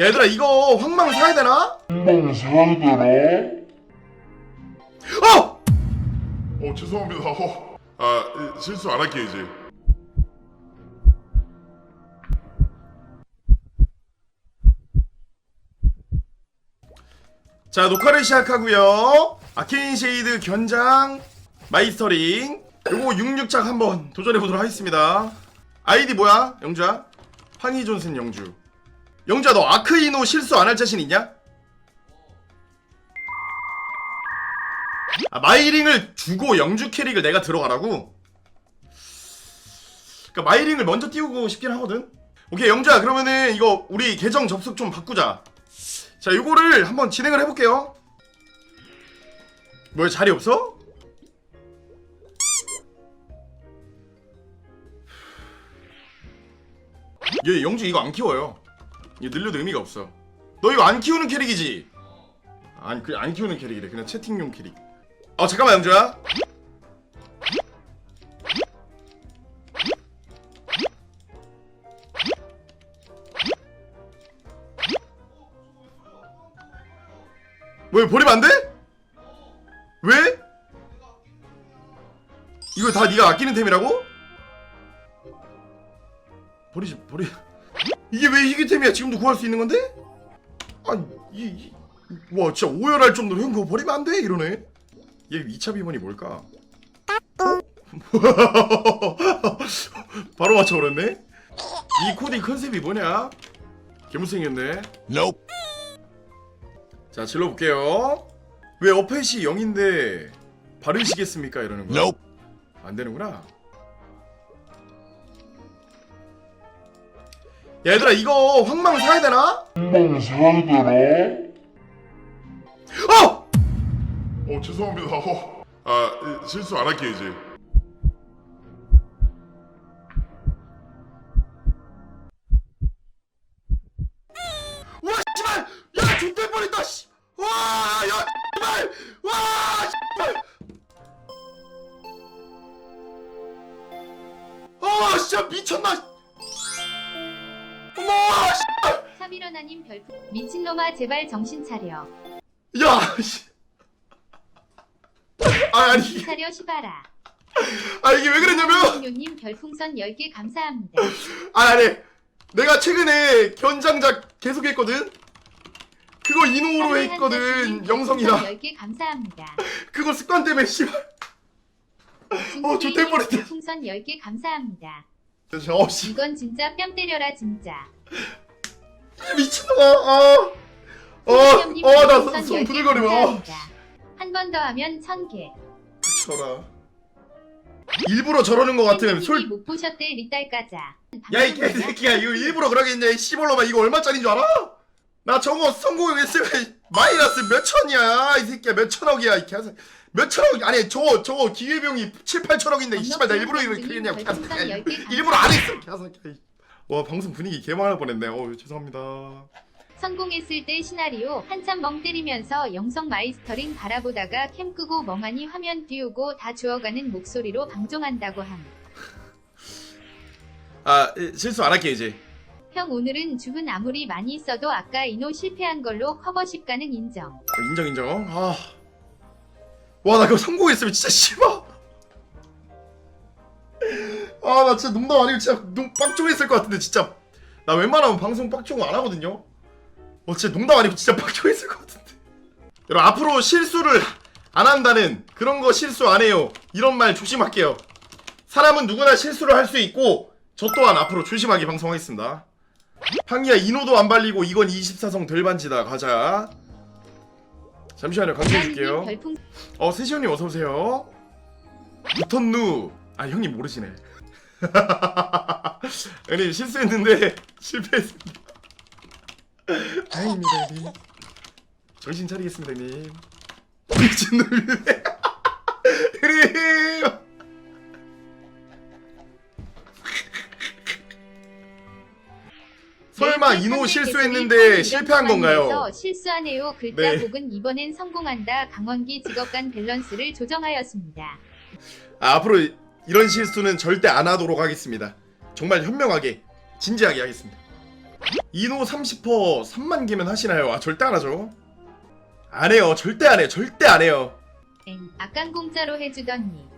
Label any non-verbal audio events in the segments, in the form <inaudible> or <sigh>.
야, 얘들아 이거 황망 사야 되나? 한방 사야 되나? 어! 어 죄송합니다. 어, 아 이, 실수 안 할게요 이제. 자 녹화를 시작하고요 아케인 쉐이드 견장 마이스터링 요거 66장 한번 도전해보도록 하겠습니다 아이디 뭐야 영주야? 황희 존슨 영주 영주야 너 아크이노 실수 안 할 자신 있냐? 아 마이링을 주고 영주 캐릭을 내가 들어가라고? 그니까 마이링을 먼저 띄우고 싶긴 하거든 오케이 영주야 그러면은 이거 우리 계정 접속 좀 바꾸자 자, 요거를 한번 진행을 해볼게요. 뭐야, 자리 없어? 얘 영주 이거 안 키워요. 이거 늘려도 의미가 없어. 너 이거 안 키우는 캐릭이지? 안, 그, 안 키우는 캐릭이래. 그냥 채팅용 캐릭. 어, 잠깐만, 영주야. 왜 버리면 안 돼? 왜? 이거 다 네가 아끼는 템이라고? 버리지 버리 이게 왜 희귀템이야 지금도 구할 수 있는 건데? 아니 이, 이... 와 진짜 오열할 정도로 형 그거 버리면 안 돼 이러네 얘 2차 비번이 뭘까? <laughs> 바로 맞춰버렸네 이 코딩 컨셉이 뭐냐? 개무생겼네 Nope. 자 질러볼게요 왜 어펫이 0인데 바르시겠습니까 이러는 거야 Nope. 안 되는구나 얘들아 이거 황망 사야 되나? 한방 사야 되나? 어! 어 죄송합니다. 어, 아 이, 실수 안 할게요 이제. 와 씨발 야 X될 뻔했다 씨. 와야 씨발 와 씨발 아 진짜 미쳤나 어머 씨발 사미러나님 별풍. 미친놈아 제발 정신 차려. 야 씨. 아 아니. 정신 차려 시바라. 아 이게 왜 그랬냐면. 홍요님 별풍선 10개 감사합니다. 아 아니. 내가 최근에 견장작 계속 했거든? 그거 한 했거든 영성이랑 별풍선 10개 감사합니다. 그거 습관 때문에 씨발. 어, 좋될 뻔했다. 별풍선 10개 감사합니다 어 씨 이건 진짜 뺨 때려라 진짜 미친놈아 홍요님 어어나 별풍선 손 10개 부들거리면 어 감사합니다 한번 더 하면 1000개 쳐라 일부러 저러는 것 같으면 솔... 솔못 보셨대 리딸 까자 야 이 개새끼야 이거 일부러 그러겠냐 이 씨발로만 이거 얼마짜린 줄 알아? 나 저거 성공했으면 마이너스 몇 천이야 이 새끼야 몇 천억이야 이 개새 몇 천억 아니 저거 저거 기계병이 7, 8천억인데 이 씨발 나 일부러 이렇게 10개 일부러 안 했어 개새끼야 와 방송 분위기 개망할 뻔했네 어 죄송합니다 성공했을 때 시나리오 한참 멍 때리면서 영성 마이스터링 바라보다가 캠 끄고 멍하니 화면 띄우고 다 주워가는 목소리로 방종한다고 함. 아 실수 안 할게 이제 형 오늘은 죽은 아무리 많이 써도 아까 이노 실패한 걸로 커버십 가능 인정. 어, 인정 인정 아. 와 나 그거 성공했으면 진짜 씨발. 아나 진짜 농담 아니고 진짜 농 빡종했을 것 같은데 진짜. 나 웬만하면 방송 빡종 안 하거든요. 어 진짜 농담 아니고 진짜 <laughs> 빡종했을 것 같은데. 여러분 앞으로 실수를 안 한다는 그런 거 실수 안 해요. 이런 말 조심할게요. 사람은 누구나 실수를 할 수 있고 저 또한 앞으로 조심하게 방송하겠습니다. 황이야 인호도 안 발리고 이건 24성 될 반지다. 가자 잠시만요 별풍 어 세시형님 어서 오세요. 부턴누 아 형님 모르시네. <laughs> 형님 실수했는데 <laughs> 실패했습니다. 다행입니다 형님. 정신 차리겠습니다 형님. <laughs> 미친놈이네. 형님. 설마 이노 실수했는데 실패한 건가요? 실수하네요. 글자 네. 복은 이번엔 성공한다. 강원기 직업 간 밸런스를 조정하였습니다. 아, 앞으로 이런 실수는 절대 안 하도록 하겠습니다. 정말 현명하게 진지하게 하겠습니다. 이노 30% 3만 개면 하시나요? 아 절대 안 하죠. 안 해요. 절대 안 해요. 절대 안 해요. 엥, 아깐 공짜로 해주더니.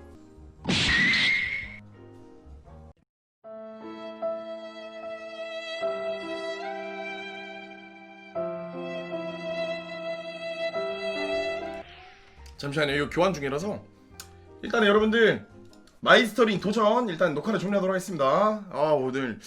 잠시만요. 이거 교환 중이라서 일단 여러분들 마이스터링 도전 일단 녹화를 종료하도록 하겠습니다. 아 오늘